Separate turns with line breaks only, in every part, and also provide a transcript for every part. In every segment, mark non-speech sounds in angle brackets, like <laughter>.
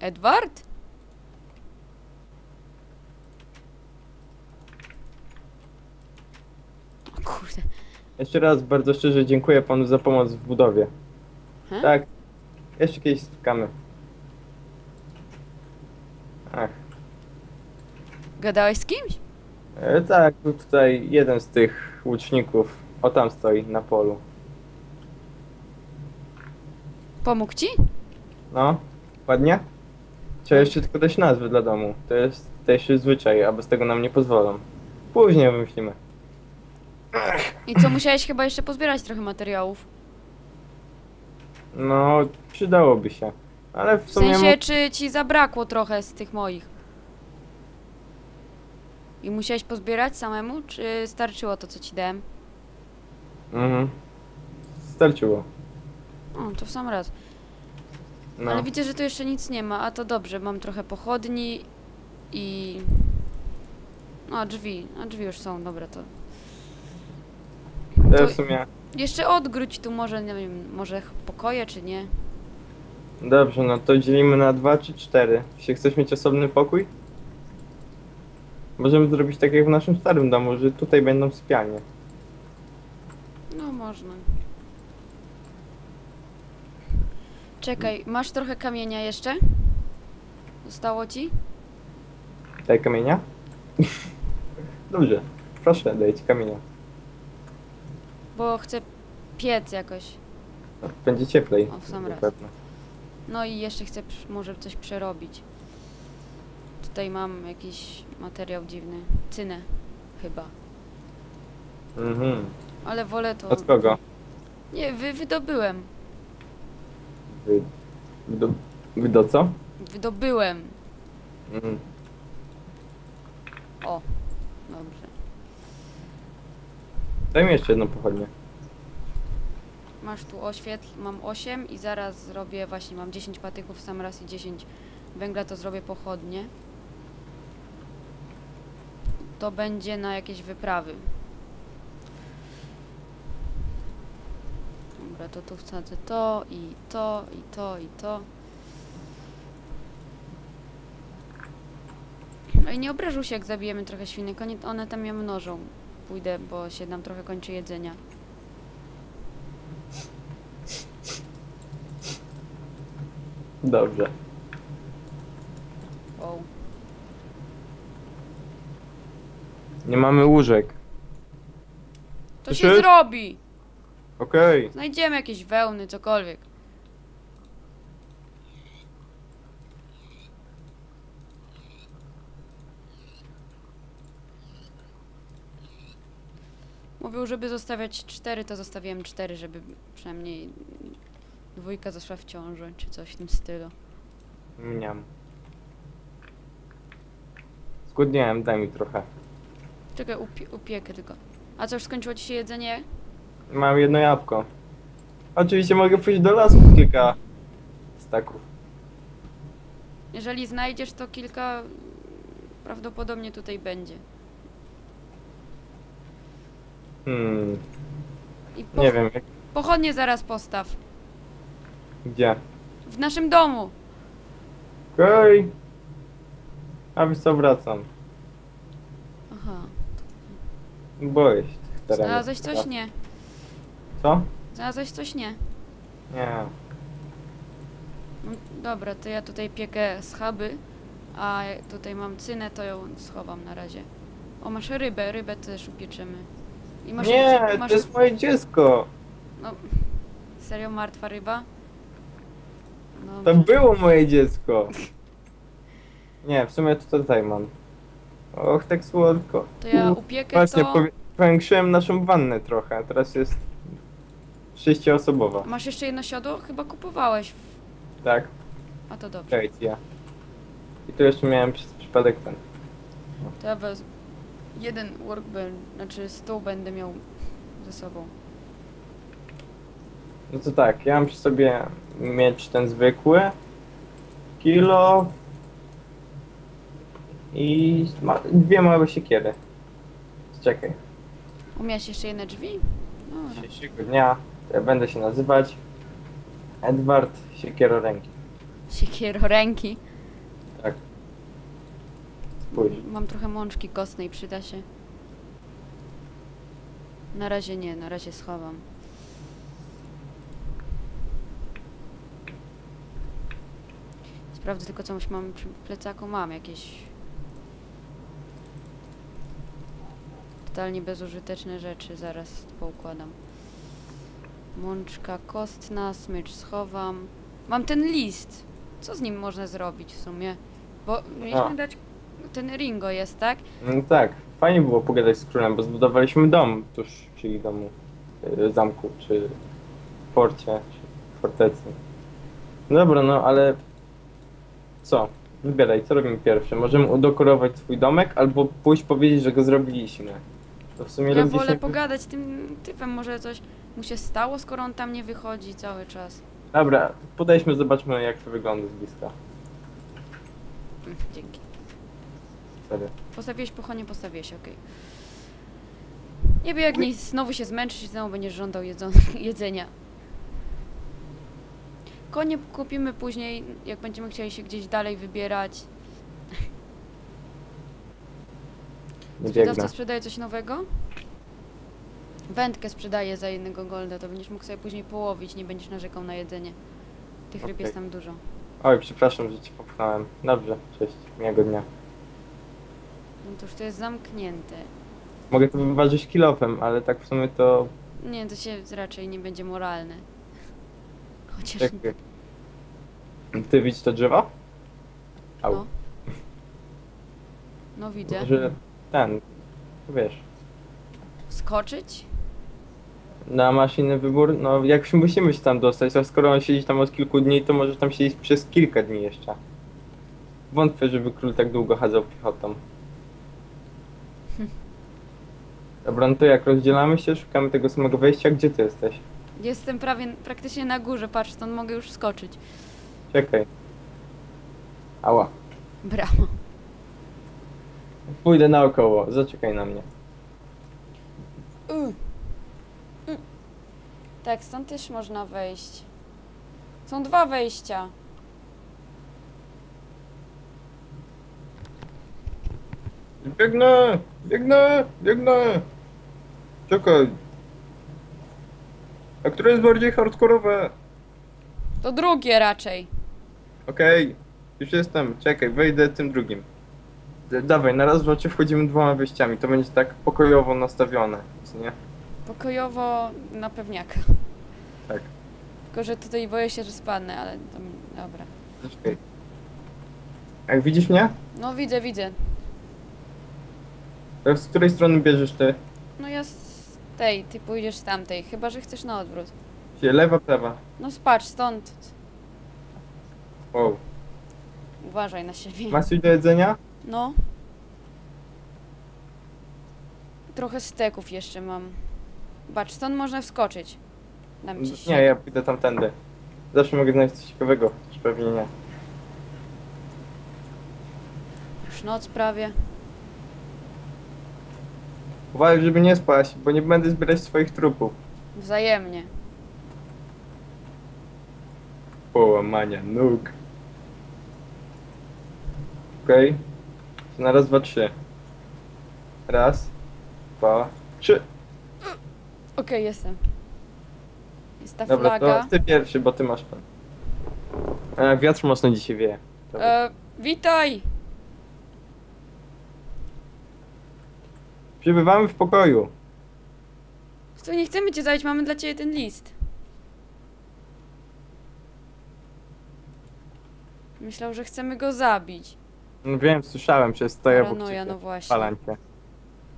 Edward? O kurde.
Jeszcze raz bardzo szczerze dziękuję panu za pomoc w budowie.
He?
Tak. Jeszcze kiedyś spotkamy. Ach.
Gadałeś z kimś?
E, tak, był tutaj jeden z tych łuczników. O tam stoi na polu.
Pomógł ci?
No, ładnie? Trzeba jeszcze tylko dać nazwy dla domu. To jest też zwyczaj, a bez tego nam nie pozwolą. Później wymyślimy.
I co, musiałeś chyba jeszcze pozbierać trochę materiałów.
No, przydałoby się. Ale w
W
sumie...
sensie, czy ci zabrakło trochę z tych moich? I musiałeś pozbierać samemu, czy starczyło to, co ci dałem?
Mhm. Starczyło.
O, to w sam raz.
No.
Ale widzę, że tu jeszcze nic nie ma, a to dobrze, mam trochę pochodni i... No, drzwi, a drzwi już są, dobra, to...
To w sumie...
Jeszcze odgródź tu może, nie wiem, może pokoje, czy nie?
Dobrze, no to dzielimy na dwa czy cztery. Jeśli chcesz mieć osobny pokój? Możemy zrobić tak jak w naszym starym domu, że tutaj będą sypialnie.
No, można. Czekaj, masz trochę kamienia jeszcze? Zostało ci?
Daj kamienia? <laughs> Dobrze, proszę, daję ci kamienia.
Bo chcę piec jakoś.
No, Będzie cieplej.
O, w sam raz.
Zapewne.
No i jeszcze chcę może coś przerobić. Tutaj mam jakiś materiał dziwny. Cynę. Chyba.
Mhm.
Ale wolę to...
Od kogo?
Nie, wy, wydobyłem.
Wy... Wy do, wy do co?
Wydobyłem.
Mhm.
O. Dobrze.
Daj mi jeszcze jedną pochodnię.
Masz tu oświetl, mam 8 i zaraz zrobię, właśnie mam 10 patyków sam raz i 10 węgla, to zrobię pochodnie. To będzie na jakieś wyprawy. Dobra, to tu wsadzę to i to i to i to. No i nie obrażą się jak zabijemy trochę świnek, one tam je mnożą. Pójdę, bo się nam trochę kończy jedzenia.
Dobrze.
Wow.
Nie mamy łóżek.
To się zrobi!
Okej.
Znajdziemy jakieś wełny, cokolwiek. Mówił, żeby zostawiać cztery, to zostawiłem cztery, żeby przynajmniej dwójka zaszła w ciąży, czy coś w tym stylu.
Mniam. Zgłodniałem, daj mi trochę.
Czekaj, upie upiekę tylko. A co, już skończyło ci się jedzenie?
Mam jedno jabłko. Oczywiście mogę pójść do lasu kilka staków.
Jeżeli znajdziesz, to kilka prawdopodobnie tutaj będzie.
Hmm,
I
nie wiem, jak,
pochodnie zaraz postaw.
gdzie.
W naszym domu.
Okej. A wiesz co, wracam.
Aha.
Boję się tych terenów.
Znalazłeś coś? Nie.
Co?
Znalazłeś coś? Nie.
Nie.
No, dobra, to ja tutaj piekę schaby, a tutaj mam cynę, to ją schowam na razie. O, masz rybę, rybę też upieczymy. I masz,
Nie,
masz
to jest moje dziecko.
No, serio martwa ryba? No,
To było moje dziecko. Nie, w sumie to tutaj mam. Och, tak słodko.
to ja upiekę
Właśnie,
to...
powiększyłem naszą wannę trochę. Teraz jest sześcioosobowa.
Masz jeszcze jedno siodło? Chyba kupowałeś.
Tak,
A to dobrze.
czekajcie ja. I tu jeszcze miałem przez przypadek ten.
To ja wez... Jeden workbench, znaczy stół będę miał ze sobą.
No to tak, ja mam przy sobie miecz ten zwykły, kilo i ma, dwie małe siekiery. Czekaj,
Umiałeś jeszcze jedne drzwi? Dobra.
dzisiejszego dnia będę się nazywać Edward Siekieroręki.
Siekieroręki.
Tak. Spójrz.
Mam trochę mączki kostnej, przyda się. Na razie nie, na razie schowam. Sprawdzę tylko, co mam przy plecaku. Mam jakieś totalnie bezużyteczne rzeczy. Zaraz poukładam. Mączka kostna, smycz schowam. Mam ten list. Co z nim można zrobić w sumie? Bo mieliśmy
A.
dać... Ten Ringo jest, tak?
No tak, fajnie było pogadać z królem, bo zbudowaliśmy dom tuż przy domu, y, zamku, czy forcie, czy fortecy. Dobra, no ale co? Wybieraj, co robimy pierwsze? Możemy udekorować swój domek, albo pójść powiedzieć, że go zrobiliśmy. To w sumie
Ja
logicznie...
wolę pogadać z tym typem, może coś mu się stało, skoro on tam nie wychodzi cały czas.
Dobra, podejdźmy, zobaczmy jak to wygląda z bliska.
Mm, Dzięki.
Serio.
Postawiłeś pochonie, postawiłeś, okej. Nie biegnij, znowu się zmęczysz i znowu będziesz żądał <laughs> jedzenia. Konie kupimy później, jak będziemy chcieli się gdzieś dalej wybierać.
Nie
Sprzedawca
biegnę.
sprzedaje coś nowego? Wędkę sprzedaje za jednego golda, to będziesz mógł sobie później połowić, nie będziesz narzekał na jedzenie. Tych ryb
Okej.
jest tam dużo.
Oj, przepraszam, że ci popchnąłem. Dobrze, cześć, miłego dnia.
No to już to jest zamknięte.
Mogę to wyważyć kilofem, ale tak w sumie to...
Nie, to się raczej nie będzie moralne. Chociaż
Czekaj. Ty widzisz to drzewo? Au.
No. No widzę.
Może ten, wiesz,
Skoczyć?
Na masz inny wybór? No jak się musimy się tam dostać, a skoro on siedzi tam od kilku dni, to może tam siedzieć przez kilka dni jeszcze. Wątpię, żeby król tak długo chadzał piechotą. <laughs> Dobra, no to jak rozdzielamy się, szukamy tego samego wejścia, gdzie ty jesteś?
Jestem prawie praktycznie na górze, patrz, stąd mogę już skoczyć.
Czekaj. Ała.
Brawo.
Pójdę naokoło, zaczekaj na mnie.
Y. Tak, stąd też można wejść. Są dwa wejścia.
Biegnę! Biegnę! Biegnę! Czekaj. A które jest bardziej hardkorowe?
To drugie raczej.
Okej, już jestem. Czekaj, wejdę tym drugim. D- dawaj, na raz, trzy wchodzimy dwoma wyjściami. To będzie tak pokojowo nastawione, co nie?
Pokojowo na pewniaka.
Tak.
Tylko, że tutaj boję się, że spadnę, ale to mi... dobra.
Czekaj. Jak widzisz mnie?
No widzę, widzę.
To z której strony bierzesz ty?
No ja z tej, ty pójdziesz z tamtej, chyba że chcesz na odwrót.
Gdzie, lewa, prawa?
No spacz, stąd.
Wow.
Uważaj na siebie.
Masz coś do jedzenia?
No. Trochę steków jeszcze mam. Patrz, stąd można wskoczyć. Dam ci
Nie, ja pójdę tamtędy. Zawsze mogę znaleźć coś ciekawego, chociaż pewnie nie.
Już noc prawie.
Uważaj, żeby nie spaść, bo nie będę zbierać swoich trupów.
Wzajemnie.
Połamania nóg. Okej. To Na raz, dwa, trzy. Raz, dwa, trzy.
Okej, jestem. Jest ta
Dobra,
flaga.
to ty pierwszy, bo ty masz pan. E, wiatr mocno dzisiaj wieje. Dobra.
E, witaj!
Przybywamy w pokoju.
Co, nie chcemy cię zająć, mamy dla ciebie ten list. Myślał, że chcemy go zabić.
No wiem, słyszałem przez to ja
Paranoja, no właśnie.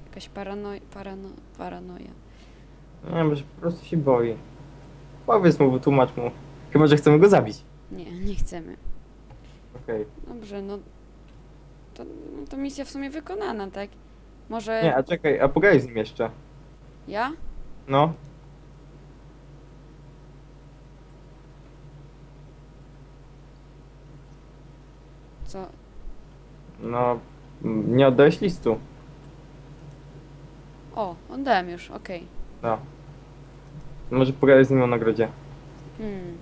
Jakaś paranoja, parano, paranoja.
Nie, może po prostu się boi. Powiedz mu, wytłumacz mu. Chyba, że chcemy go zabić.
Nie, nie chcemy.
Okej.
Dobrze, no to, no to misja w sumie wykonana, tak? Może
Nie, a czekaj, a pogadaj z nim jeszcze.
ja?
No.
Co?
No, m, nie oddałeś listu.
O, oddałem już, okej.
No. Może pogadać z nim o nagrodzie.
Hmm.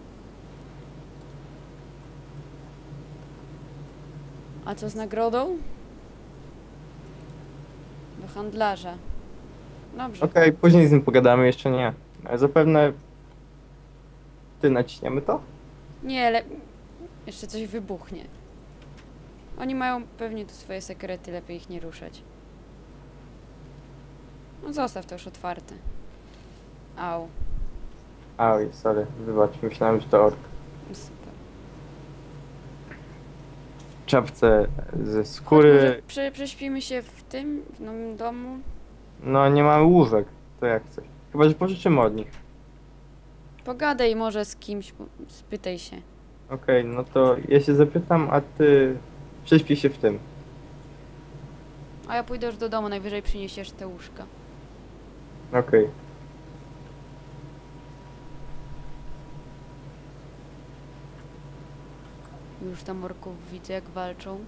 A co z nagrodą? Do handlarza. Dobrze.
Okej, później z nim pogadamy, jeszcze nie. Ale zapewne... Ty naciśniemy to?
Nie, ale jeszcze coś wybuchnie. Oni mają pewnie tu swoje sekrety, lepiej ich nie ruszać. No zostaw to już otwarte. Au.
Oj, sorry, wybacz, myślałem, że to ork.
Super.
W czapce ze
Chodź,
skóry...
może prze, prześpimy się w tym, w nowym domu.
No, nie mamy łóżek, to jak coś. Chyba, że pożyczymy od nich.
Pogadaj może z kimś, bo- spytaj się.
Okej, no to ja się zapytam, a ty prześpij się w tym.
A ja pójdę już do domu, najwyżej przyniesiesz te łóżka.
Okej.
Już tam orków widzę jak walczą.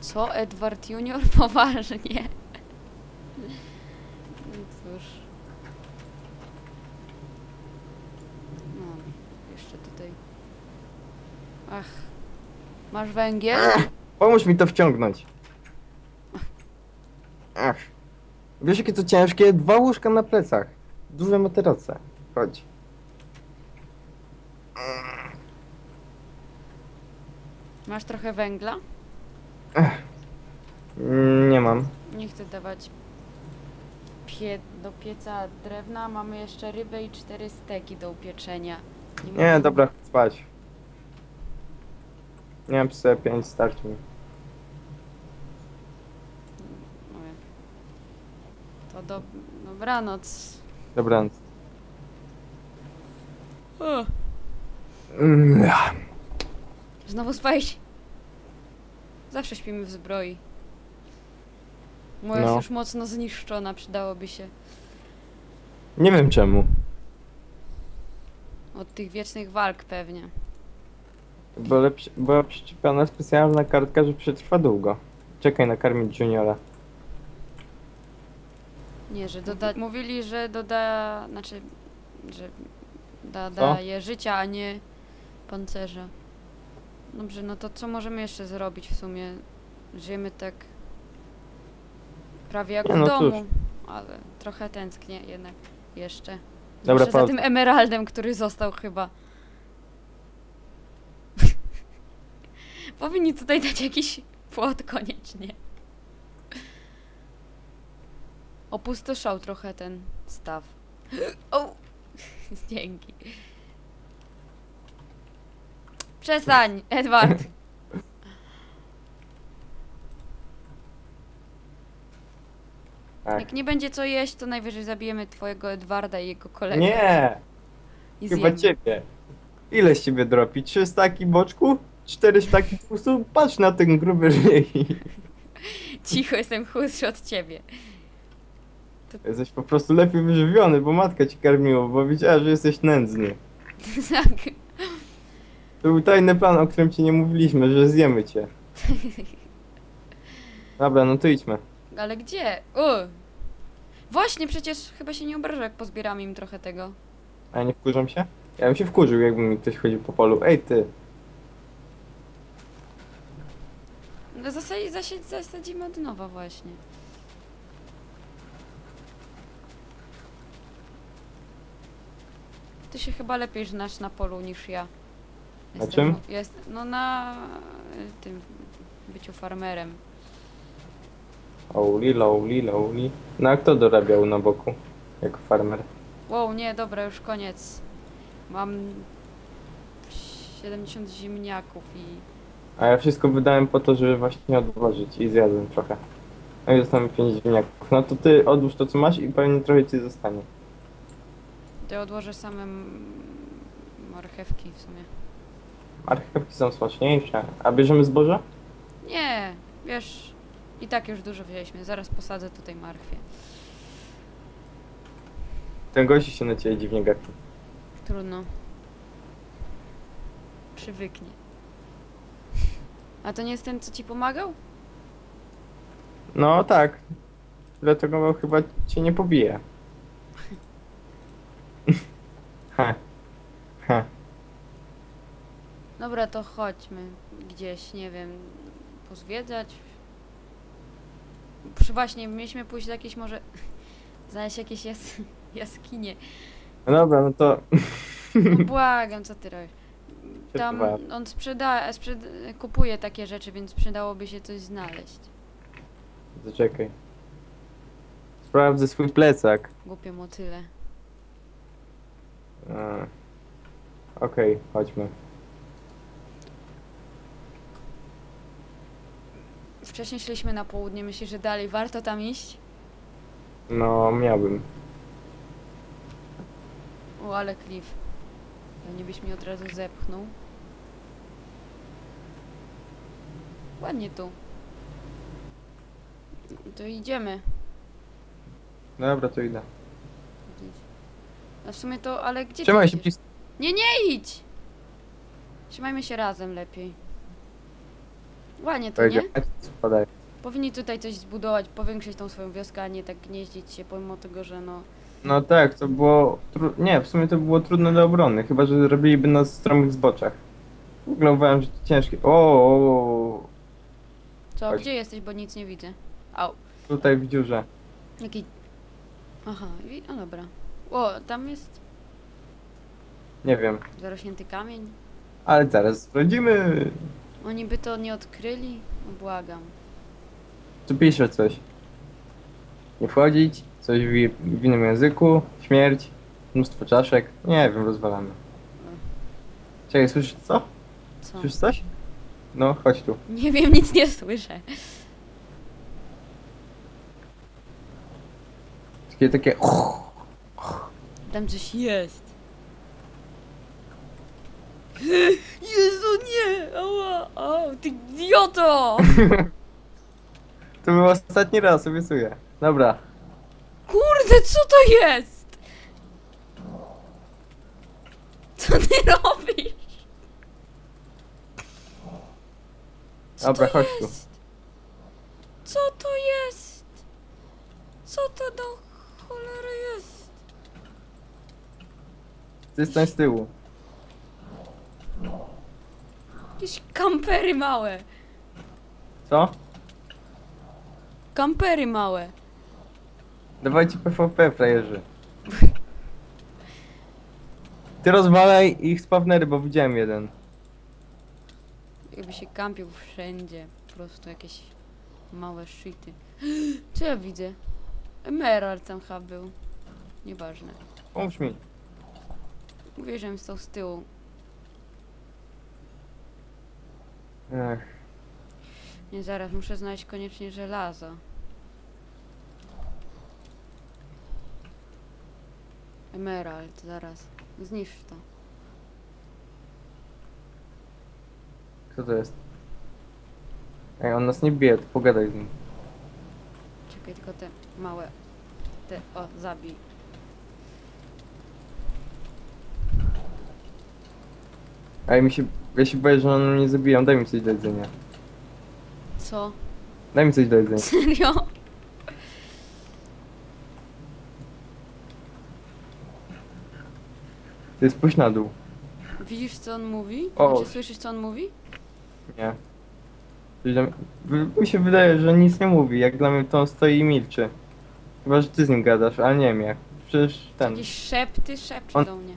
Co? Edward Junior? <laughs> Poważnie. No cóż. No, jeszcze tutaj. Ach. Masz węgiel? <clears throat>
Pomóż mi to wciągnąć. Ach. Wiesz jakie to ciężkie? Dwa łóżka na plecach. Duże materace. Chodź.
Masz trochę węgla?
Mm, Nie mam.
Nie chcę dawać pie do pieca drewna. Mamy jeszcze rybę i cztery steki do upieczenia.
Nie,
mogę-
dobra, spać. Nie mam sobie pięć, starczy mi.
To do... dobranoc.
Dobranoc.
O,
ja.
znowu spałeś? Zawsze śpimy w zbroi. Moja
No.
jest już mocno zniszczona, przydałoby się.
Nie wiem czemu.
Od tych wiecznych walk pewnie.
Bo lepszy, była przyczepiona specjalna kartka, że przetrwa długo. Czekaj nakarmić juniora.
Nie, że doda... Mówili, że doda... Znaczy, że da, daje życia, a nie pancerza. Dobrze, no to co możemy jeszcze zrobić w sumie? Żyjemy tak prawie jak
Nie,
w
no
domu, ale trochę tęsknię jednak jeszcze.
Dobra,
Jeszcze za tym emeraldem, który został chyba. <laughs> Powinni tutaj dać jakiś płot koniecznie. Opustoszał trochę ten staw. <gasps> O! <laughs> Dzięki. Przestań, Edward. <laughs>
Tak.
Jak nie będzie co jeść, to najwyżej zabijemy twojego Edwarda i jego kolegę.
Nie!
I
Chyba
zjemy.
ciebie. Ile z ciebie dropi? Trzy staki boczku? Cztery staki tłustu? Patrz na ten gruby ryj. <laughs>
Cicho, jestem chudszy od ciebie.
Jesteś po prostu lepiej wyżywiony, bo matka ci karmiła, bo wiedziała, że jesteś nędzny. <laughs>
Tak.
To był tajny plan, o którym ci nie mówiliśmy, że zjemy cię. <laughs> Dobra, no to idźmy.
Ale gdzie? U. Właśnie, przecież chyba się nie obrażę, jak pozbieramy im trochę tego.
A ja nie wkurzam się? Ja bym się wkurzył, jakby mi ktoś chodził po polu. Ej ty!
No zasadzi, zasadzimy od nowa właśnie. Ty się chyba lepiej znasz na polu niż ja.
Na czym?
Jest, no na y, tym byciu farmerem.
Ouli, lowli, lowli. No a kto dorabiał na boku? Jako farmer.
Wow, nie, dobra, już koniec. Mam 70 ziemniaków i
A ja wszystko wydałem po to, żeby właśnie odłożyć i zjadłem trochę. No i zostało mi 5 ziemniaków. No to ty odłóż to co masz i pewnie trochę ci zostanie.
To odłożę same marchewki w sumie.
Marchewki są smaczniejsze. A bierzemy zboże?
Nie, wiesz, i tak już dużo wzięliśmy. Zaraz posadzę tutaj marchwie.
Ten gości się na ciebie dziwnie gapi.
Trudno. Przywyknie. A to nie jest ten, co ci pomagał?
No tak. Dlatego chyba cię nie pobije. Ha. Ha.
Dobra, to chodźmy gdzieś, nie wiem, pozwiedzać. Przy- Właśnie, mieliśmy pójść do jakiejś może... <laughs> znaleźć jakieś jas... <laughs> jaskinie.
No dobra, no to...
No <laughs> błagam, co ty robisz? Tam on sprzeda... Sprzed... kupuje takie rzeczy, więc przydałoby się coś znaleźć.
Zaczekaj. Sprawdzę swój plecak.
Głupie motyle.
E, Okej, chodźmy.
Wcześniej szliśmy na południe, myślisz, że dalej warto tam iść?
No, miałbym.
O, ale klif. Nie byś mi od razu zepchnął. Ładnie tu. To idziemy.
Dobra, to idę.
A w sumie to, ale gdzie
Trzymaj
ty
się,
idziesz? Nie, nie idź! Trzymajmy się razem lepiej. Ładnie to, nie?
Spadaj.
Powinni tutaj coś zbudować, powiększyć tą swoją wioskę, a nie tak gnieździć się, pomimo tego, że no...
No tak, to było... Tru... Nie, w sumie to było trudne do obrony, chyba że robiliby na stromych zboczach. W ogóle uważam, że to ciężkie. O, o, o,
Co, gdzie jesteś, bo nic nie widzę? Au.
tutaj w dziurze.
Jaki... Aha, i... no dobra. O, tam jest
Nie wiem,
zarośnięty kamień.
ale zaraz sprawdzimy.
Oni by to nie odkryli? No błagam.
Tu pisze coś. Nie wchodzić, coś w, w innym języku, śmierć, mnóstwo czaszek. Nie wiem, rozwalamy. Czekaj, słyszysz co?
Co?
Słyszysz coś? No, chodź tu.
Nie wiem, nic nie słyszę.
Takie, takie...
Tam coś jest. <laughs> Jezu, nie! Ała, au, ty idioto! <laughs>
To był ostatni raz, obiecuję. Dobra.
Kurde, co to jest? Co ty <laughs> robisz? Co
Dobra,
to
chodź tu.
jest? Co to jest? Co to do cholery jest?
Ty stań z tyłu.
Jakieś kampery małe.
Co?
Kampery małe.
Dawajcie PvP, frajerzy. Ty rozwalaj ich spawnery, bo widziałem jeden.
Jakby się kampił wszędzie. Po prostu jakieś małe shity. <gasps> Co ja widzę? Emerald tam chyba był. Nieważne.
Pomóż mi.
Mówię, że stał z tyłu.
Ech.
Nie, zaraz, muszę znaleźć koniecznie żelazo. Emerald, zaraz. Zniszcz to.
Kto to jest? Ej, on nas nie bije, to pogadaj z nim.
Czekaj, tylko te małe. Te, o, zabij.
Ej, mi się... Ja się boję, że one mnie zabiją. Daj mi coś do jedzenia.
Co?
Daj mi coś do jedzenia.
Serio?
Ty spójrz na dół.
Widzisz, co on mówi?
O.
Znaczy, słyszysz, co on mówi?
Nie. W- Mi się wydaje, że nic nie mówi. Jak dla mnie to on stoi i milczy. Chyba, że ty z nim gadasz, ale nie wiem jak. Przecież ten...
Jakieś szepty, szepcze
On-
do mnie.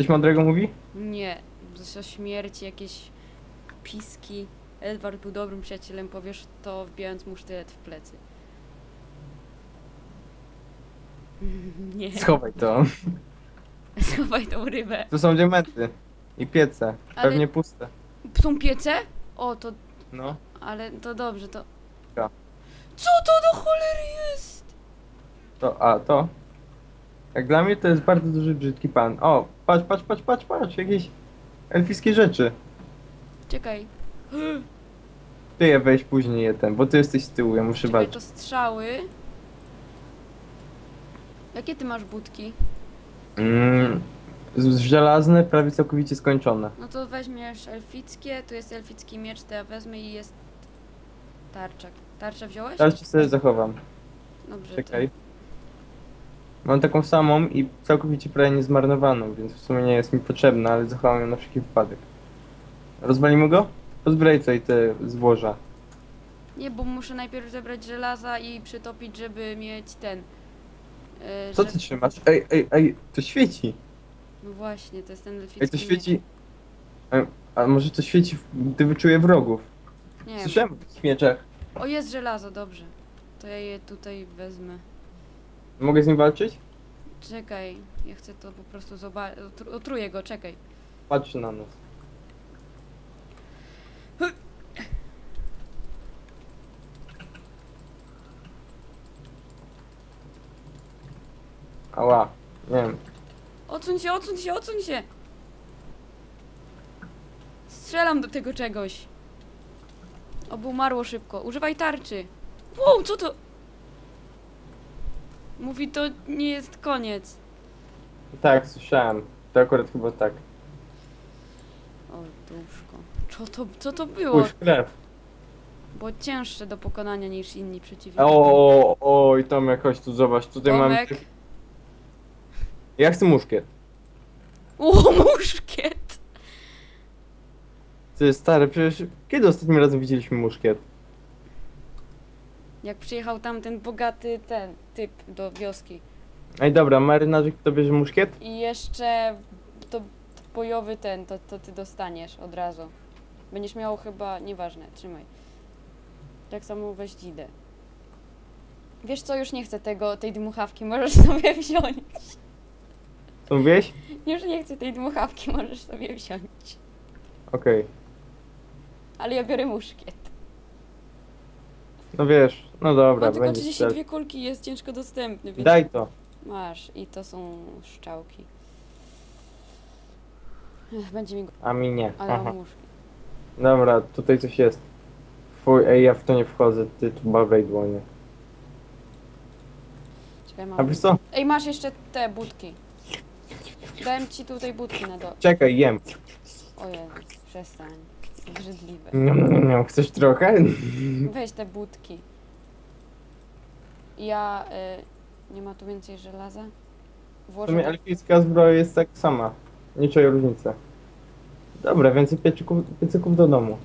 Coś mądrego mówi?
Nie, o śmierci, jakieś piski. Edward był dobrym przyjacielem, powiesz to wbijając mu sztylet w plecy. <laughs> Nie,
Schowaj to. <laughs>
schowaj tą rybę.
Tu są diamenty. I piece.
Ale-
Pewnie puste.
Są piece? O, to,
No.
ale to dobrze, to...
Ja.
Co to do cholery jest?
To, a to? Jak dla mnie to jest bardzo duży, brzydki pan. O, patrz, patrz, patrz, patrz, patrz, jakieś elfiskie rzeczy.
Czekaj,
Ty je weź później je ten, bo ty jesteś z tyłu, ja muszę
czekaj,
bać.
to strzały. Jakie ty masz budki?
Mm, z- żelazne, prawie całkowicie skończone.
No to weźmiesz elfickie, tu jest elficki miecz, to ja wezmę i jest tarczak. Tarczę wziąłeś?
Teraz ci sobie zachowam.
Dobrze,
Czekaj. Mam taką samą i całkowicie prawie niezmarnowaną, więc w sumie nie jest mi potrzebna, ale zachowam ją na wszelki wypadek. Rozwalimy go? Pozbieraj tutaj te złoża.
Nie, bo muszę najpierw zebrać żelaza i przytopić, żeby mieć ten. Yy,
Co ty trzymasz? Ej, ej, ej, to świeci!
No właśnie, to jest ten elficki
Ej, to
miecz.
świeci... Ej, A może to świeci, gdy wyczuje wrogów?
Nie.
Słyszałem o takich mieczach.
O, jest żelazo, dobrze. To ja je tutaj wezmę.
Mogę z nim walczyć?
Czekaj, ja chcę to po prostu zobaczyć. Otruję go, czekaj.
Patrzy na nas. Ała, nie wiem.
Odsuń się, odsuń się, odsuń się! Strzelam do tego czegoś. Oby umarło szybko. Używaj tarczy. Wow, co to? Mówi, to nie jest koniec.
Tak, słyszałem. To akurat chyba tak.
O, duszko. Co to, co to było?
Spójrz, krew.
Było cięższe do pokonania niż inni przeciwnicy.
O, o, i Tomek, chodź tu, zobacz, tutaj mam... Ja chcę muszkiet.
O, muszkiet!
Ty, stary, przecież kiedy ostatnim razem widzieliśmy muszkiet?
Jak przyjechał tam ten bogaty ten typ do wioski.
Ej, dobra, marynarzyk, kto bierze muszkiet?
I jeszcze to bojowy ten, to, to ty dostaniesz od razu. Będziesz miał chyba, nieważne, trzymaj. Tak samo weź dzidę. Wiesz co, już nie chcę tego, tej dmuchawki, możesz <laughs> sobie wziąć.
Co mówiłeś?
Już nie chcę tej dmuchawki, możesz sobie wziąć.
Okej.
Ale ja biorę muszkiet.
No wiesz, no dobra,
Ma tylko
będzie
32 kulki jest ciężko dostępny, więc
Daj to.
masz. I to są szczałki. Ech, będzie mi go...
A mi nie.
Ale
Aha.
mam muszkiet.
Dobra, tutaj coś jest. Fuj, ej, ja w to nie wchodzę, ty tu bawej dłonie.
Czekaj,
A
mam...
wiesz co?
Ej, masz jeszcze te budki. Dałem ci tutaj budki na dole.
Czekaj, jem.
O Jezu,
niam, niam. Chcesz trochę?
Weź te budki. Ja... Y, nie ma tu więcej żelaza?
W
Włożę...
sumie elficka zbroja jest tak sama. Nie czuję różnicy. Dobra, więcej pieczyków, piecyków do domu.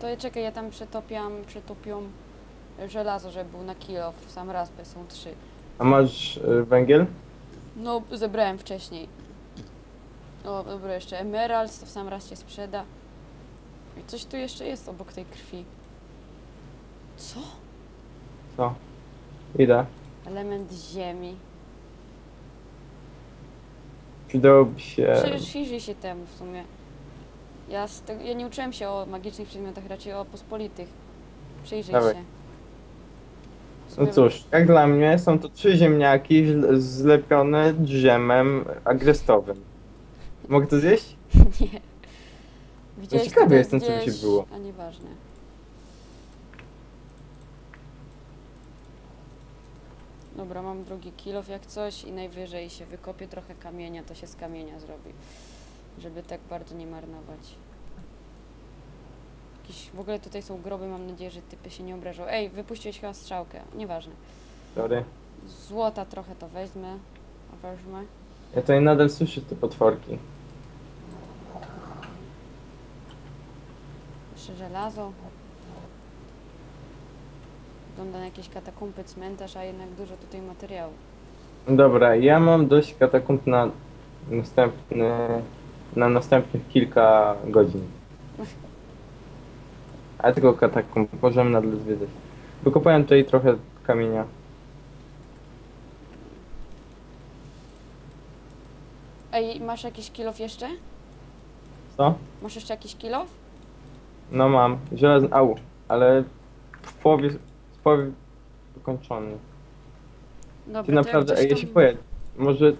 To ja czekaj, ja tam przetopiam, przetopią żelazo, żeby był na kilo w sam raz, bo są trzy.
A masz y, węgiel?
No, zebrałem wcześniej. O, dobra, jeszcze emerald, to w sam raz się sprzeda. I coś tu jeszcze jest obok tej krwi. Co?
Co? Idę.
Element ziemi.
Przydałoby się...
Przecież przyjrzyj się temu w sumie. Ja, z tego, ja nie uczyłem się o magicznych przedmiotach, raczej o pospolitych. Przyjrzyj
Dawaj.
się.
No cóż, jak dla mnie są to trzy ziemniaki zlepione drzemem agrestowym. Mogę to zjeść? <laughs>
Nie. Widziałeś
ciekawy
tutaj
jestem, co by się było.
A nieważne. Dobra, mam drugi kilof jak coś i najwyżej się wykopię trochę kamienia, to się z kamienia zrobi. Żeby tak bardzo nie marnować. Jakieś, w ogóle tutaj są groby, mam nadzieję, że typy się nie obrażą. Ej, wypuściłeś chyba strzałkę. Nieważne.
Sorry.
Złota trochę to wezmę. Wezmę.
Ja tutaj nadal słyszę te potworki.
Jeszcze żelazo. Wygląda na jakieś katakumby, cmentarz, a jednak dużo tutaj materiału.
Dobra, ja mam dość katakumb na następny, na następnych kilka godzin. <laughs> Ale tylko katakumb, możemy nadal zwiedzać. Wykopałem tutaj trochę kamienia.
Ej, masz jakiś kilof jeszcze?
Co?
Masz jeszcze jakiś kilof?
No mam. Żelazny, au, ale w połowie, w połowie wykończony.
Dobra,
Ty naprawdę, ej, ja
coś
się boję. Może...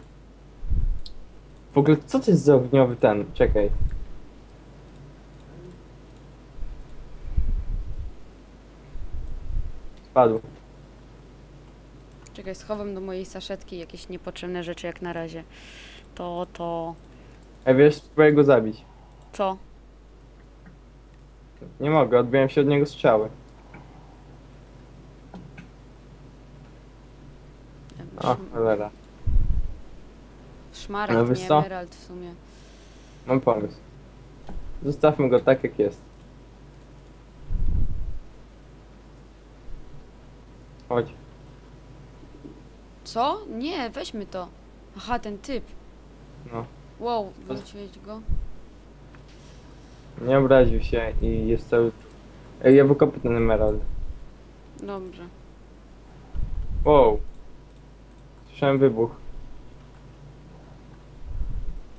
W ogóle, co to jest za ogniowy ten? Czekaj. Spadł.
Czekaj, schowam do mojej saszetki jakieś niepotrzebne rzeczy jak na razie. To, to...
Ej, wiesz, spróbuję go zabić.
Co?
Nie mogę, odbiłem się od niego strzały. O, cholera.
Szmarek,
No
nie
co?
emerald w sumie.
Mam pomysł. Zostawmy go tak jak jest. Chodź.
Co? Nie, weźmy to. Aha, ten typ.
No.
Wow, wróciłeś go?
Nie obraził się i jest cały... Ej, ja wykopię ten emerald.
Dobrze.
Wow. Słyszałem wybuch.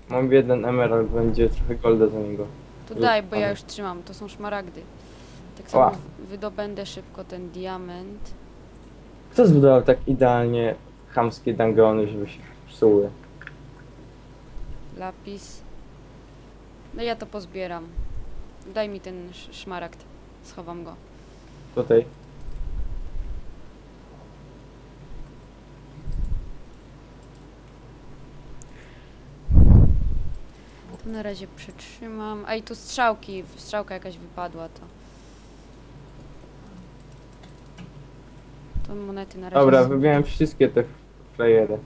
Mam jeden emerald, będzie trochę golda za niego.
To daj, bo ja już trzymam. To są szmaragdy. Tak samo
Ła.
wydobędę szybko ten diament.
Kto zbudował tak idealnie chamskie dungeony, żeby się psuły?
Lapis. No ja to pozbieram. Daj mi ten sz- szmaragd. Schowam go.
Tutaj.
To na razie przetrzymam. A i tu strzałki. Strzałka jakaś wypadła to. To monety na razie.
Dobra, wybrałem wszystkie te flayery.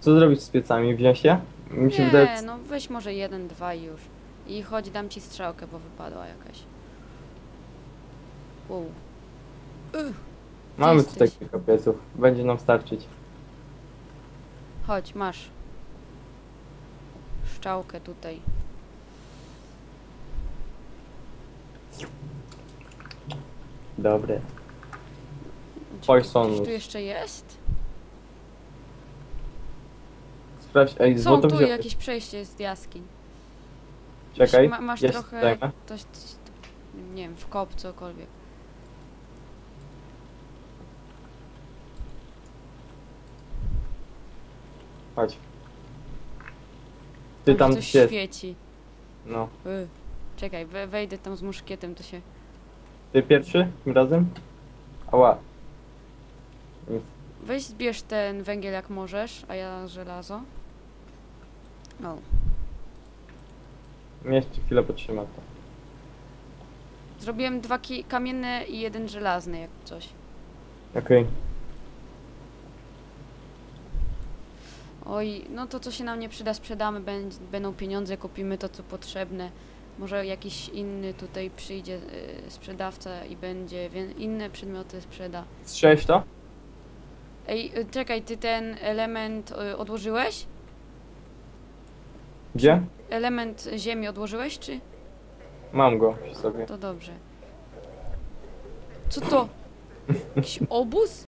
Co zrobić z piecami? Wziąć je? Mi się
Nie,
wydaje...
no weź może jeden, dwa i już. I chodź, dam ci strzałkę, bo wypadła jakaś. Wow.
Mamy
jesteś?
tutaj kilka pieców. Będzie nam starczyć.
Chodź, masz. Szczałkę tutaj.
Dobre.
Czy
Poisonus.
Ktoś tu jeszcze jest?
Sprawdź, ej,
Są
złoto
tu
wziąłeś.
jakieś przejście z jaskiń.
Czekaj,
Ma, masz
ja się
trochę...
zajmę.
Coś, nie wiem, w kop, cokolwiek.
Chodź. Ty tam
coś
jest.
świeci.
No.
Y. Czekaj, we, wejdę tam z muszkietem, to się...
Ty pierwszy tym razem? Ała. Nic.
Weź zbierz ten węgiel jak możesz, a ja żelazo. O,
jeszcze chwilę potrzyma to.
zrobiłem dwa ki- kamienne i jeden żelazny, jak coś.
Okej.
Oj, no to co się nam nie przyda, sprzedamy, będ- będą pieniądze, kupimy to co potrzebne. Może jakiś inny tutaj przyjdzie y, sprzedawca i będzie wie- inne przedmioty sprzeda.
Strzałeś to?
Ej, y, czekaj, ty ten element y, odłożyłeś?
Gdzie?
Element ziemi odłożyłeś, czy?
Mam go przy sobie.
To dobrze. Co to? Jakiś obóz?